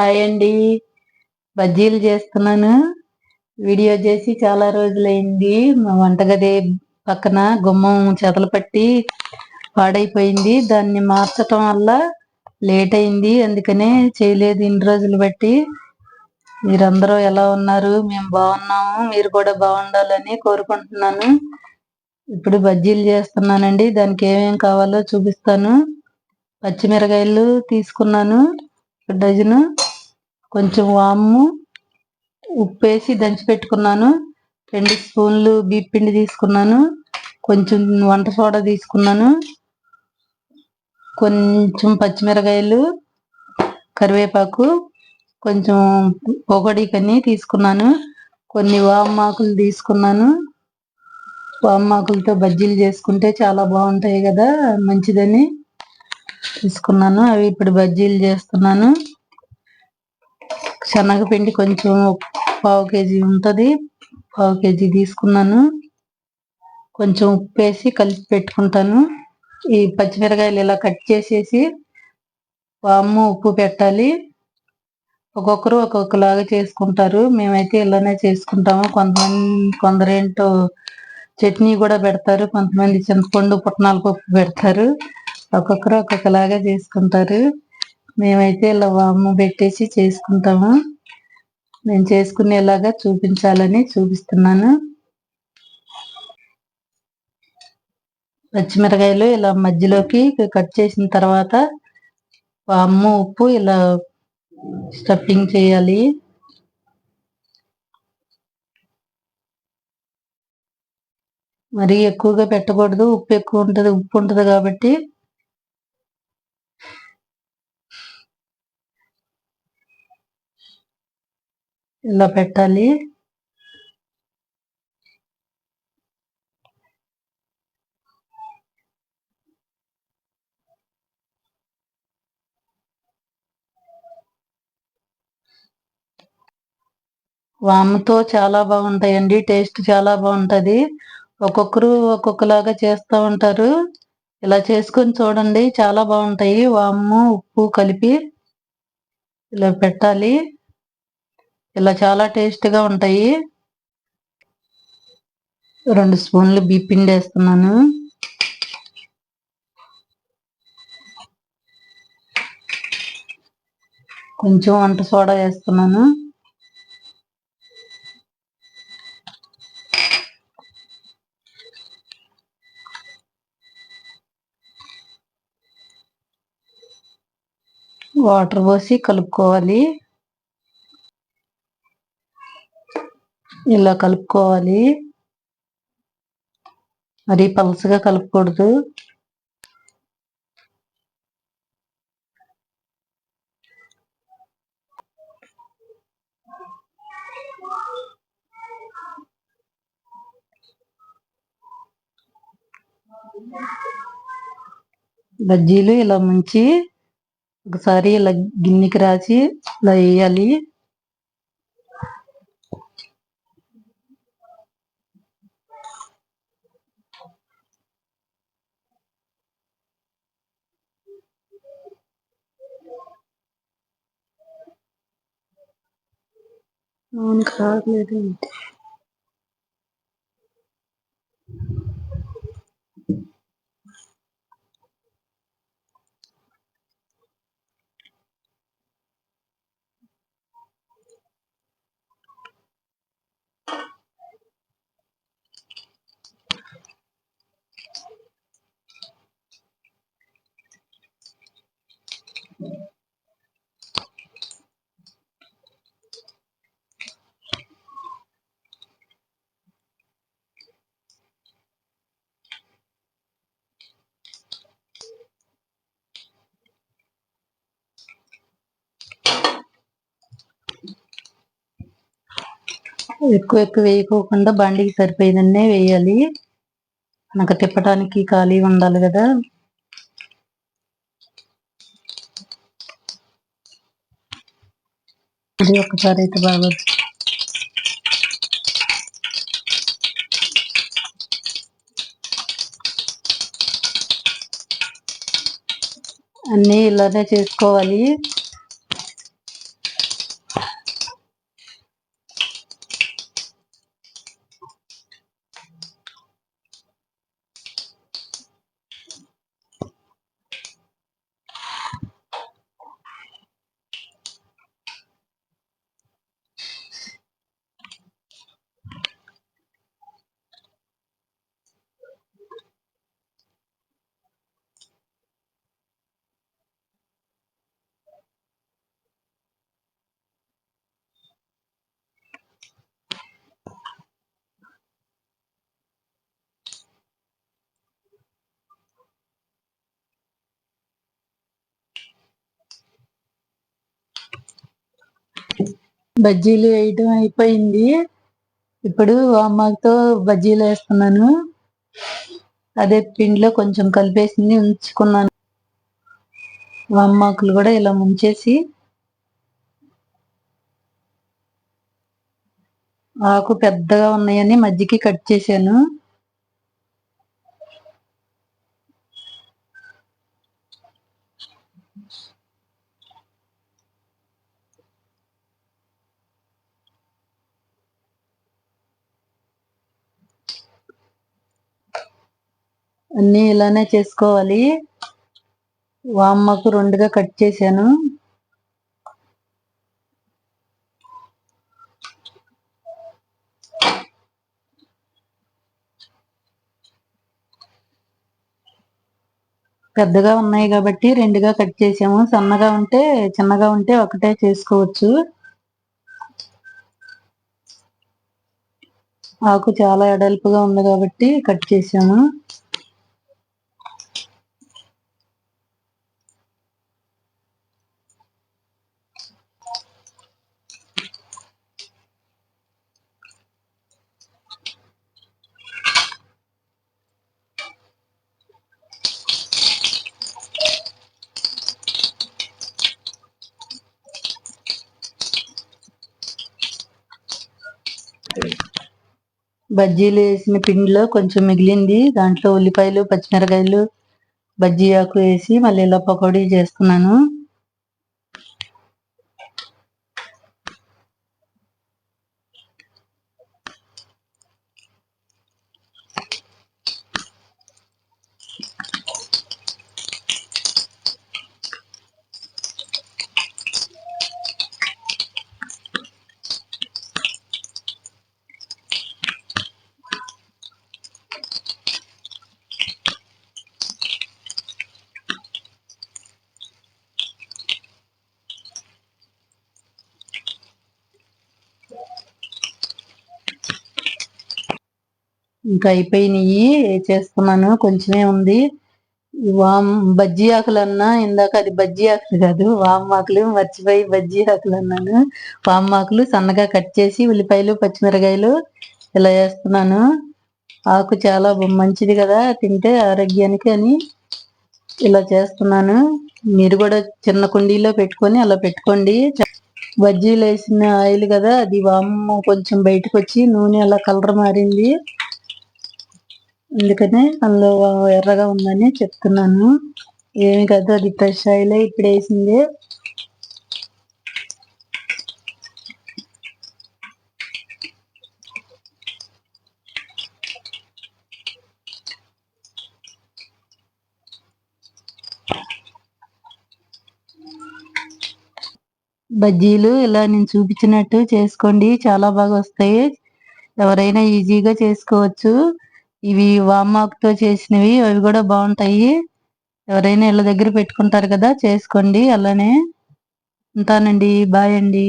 Hi అండి. బజ్జీలు చేస్తున్నాను. వీడియో చేసి చాలా రోజులైంది. మా వంటగది పక్కన గుమ్మం చేతలు పట్టి పాడైపోయింది. దాన్ని మార్చటం వల్ల లేట్ అయింది. అందుకనే చేయలేదు ఇన్ని రోజులు బట్టి. మీరందరూ ఎలా ఉన్నారు? మేము బాగున్నాము. మీరు కూడా బాగుండాలని కోరుకుంటున్నాను. ఇప్పుడు బజ్జీలు చేస్తున్నానండి. దానికి ఏమేం కావాలో చూపిస్తాను. పచ్చిమిరకాయలు తీసుకున్నాను. డజను కొంచెం వాము ఉప్పు వేసి దంచి పెట్టుకున్నాను. రెండు స్పూన్లు బీప్ తీసుకున్నాను. కొంచెం వంట సోడా తీసుకున్నాను. కొంచెం పచ్చిమిరకాయలు కరివేపాకు కొంచెం పొగడికని తీసుకున్నాను. కొన్ని వామాకులు తీసుకున్నాను. వామాకులతో బజ్జీలు చేసుకుంటే చాలా బాగుంటాయి కదా మంచిదని తీసుకున్నాను. అవి ఇప్పుడు బజ్జీలు చేస్తున్నాను. శనగపిండి కొంచెం పావు కేజీ ఉంటుంది. పావు కేజీ తీసుకున్నాను. కొంచెం ఉప్పు వేసి కలిపి పెట్టుకుంటాను. ఈ పచ్చిమిరకాయలు ఇలా కట్ చేసేసి వాము ఉప్పు పెట్టాలి. ఒక్కొక్కరు ఒక్కొక్కలాగా చేసుకుంటారు. మేమైతే ఇలానే చేసుకుంటాము. కొంతమంది కొందరేంటో చట్నీ కూడా పెడతారు. కొంతమంది చింతపండు పుట్నాల పప్పు పెడతారు. ఒక్కొక్కరు ఒక్కొక్కలాగా చేసుకుంటారు. మేమైతే ఇలా వాము పెట్టేసి చేసుకుంటాము. నేను చేసుకునేలాగా చూపించాలని చూపిస్తున్నాను. పచ్చిమిరకాయలు ఇలా మధ్యలోకి కట్ చేసిన తర్వాత వాము ఉప్పు ఇలా స్టఫింగ్ చేయాలి. మరీ ఎక్కువగా పెట్టకూడదు. ఉప్పు ఎక్కువ ఉంటుంది ఉప్పు ఉంటుంది కాబట్టి ఇలా పెట్టాలి. వాముతో చాలా బాగుంటాయండి టేస్ట్ చాలా బాగుంటుంది. ఒక్కొక్కరు ఒక్కొక్కలాగా చేస్తూ ఉంటారు. ఇలా చేసుకొని చూడండి చాలా బాగుంటాయి. వాము ఉప్పు కలిపి ఇలా పెట్టాలి. ఇలా చాలా టేస్ట్గా ఉంటాయి. రెండు స్పూన్లు పిండి వేస్తున్నాను. కొంచెం వంట సోడా వేస్తున్నాను. వాటర్ పోసి కలుపుకోవాలి. ఇలా కలుపుకోవాలి. మరి పలసగా కలుపుకూడదు. బజ్జీలు ఇలా ముంచి ఒకసారి ఇలా గిన్నెకి రాసి ఇలా వేయాలి. ನನ್ ಕಾಲ್ ಇದೆ. ఎక్కువ ఎక్కువ వేయకోకుండా బండికి సరిపోయిందన్నే వేయాలి. మనకు తిప్పడానికి ఖాళీ ఉండాలి కదా. ఇది ఒకసారి అయితే బాగా అన్నీ ఇలానే చేసుకోవాలి. బజ్జీలు వేయటం అయిపోయింది. ఇప్పుడు అమ్మతో బజ్జీలు వేస్తున్నాను. అదే పిండిలో కొంచెం కలిపేసింది ఉంచుకున్నాను. వామాకులు కూడా ఇలా ముంచేసి ఆకు పెద్దగా ఉన్నాయని మధ్యకి కట్ చేశాను. అన్నీ ఇలానే చేసుకోవాలి. వామ్మకు రెండుగా కట్ చేశాను. పెద్దగా ఉన్నాయి కాబట్టి రెండుగా కట్ చేసాము సన్నగా ఉంటే చిన్నగా ఉంటే ఒకటే చేసుకోవచ్చు. ఆకు చాలా ఎడల్పుగా ఉంది కాబట్టి కట్ చేసాము బజ్జీలు వేసిన పిండిలో కొంచెం మిగిలింది. దాంట్లో ఉల్లిపాయలు పచ్చిమిరకాయలు బజ్జీ ఆకు వేసి మళ్ళీ ఇలా పకోడీ చేస్తున్నాను. ఇంకా అయిపోయినాయి చేస్తున్నాను కొంచెమే ఉంది. వామ్ బజ్జీ ఆకులు అన్నా ఇందాక అది బజ్జీ ఆకులు కాదు వామ్ ఆకులు మర్చిపోయి బజ్జీ ఆకులు అన్నాను. వామ్ ఆకులు సన్నగా కట్ చేసి ఉల్లిపాయలు పచ్చిమిరకాయలు ఇలా వేస్తున్నాను. ఆకు చాలా మంచిది కదా తింటే ఆరోగ్యానికి అని ఇలా చేస్తున్నాను. మీరు కూడా చిన్న కుండీలో పెట్టుకొని అలా పెట్టుకోండి. బజ్జీలు వేసిన ఆయిల్ కదా అది వాము కొంచెం బయటకు వచ్చి నూనె అలా కలర్ మారింది. అందుకనే అందులో ఎర్రగా ఉందని చెప్తున్నాను. ఏమి కాదు అది ఫ్రెష్ ఆయిల్ ఇప్పుడు వేసింది. బజ్జీలు ఇలా నేను చూపించినట్టు చేసుకోండి చాలా బాగా వస్తాయి. ఎవరైనా ఈజీగా చేసుకోవచ్చు. ఇవి వామాకుతో చేసినవి అవి కూడా బాగుంటాయి. ఎవరైనా ఇళ్ళ దగ్గర పెట్టుకుంటారు కదా చేసుకోండి అలానే ఉంటానండి. బాయ్ అండి.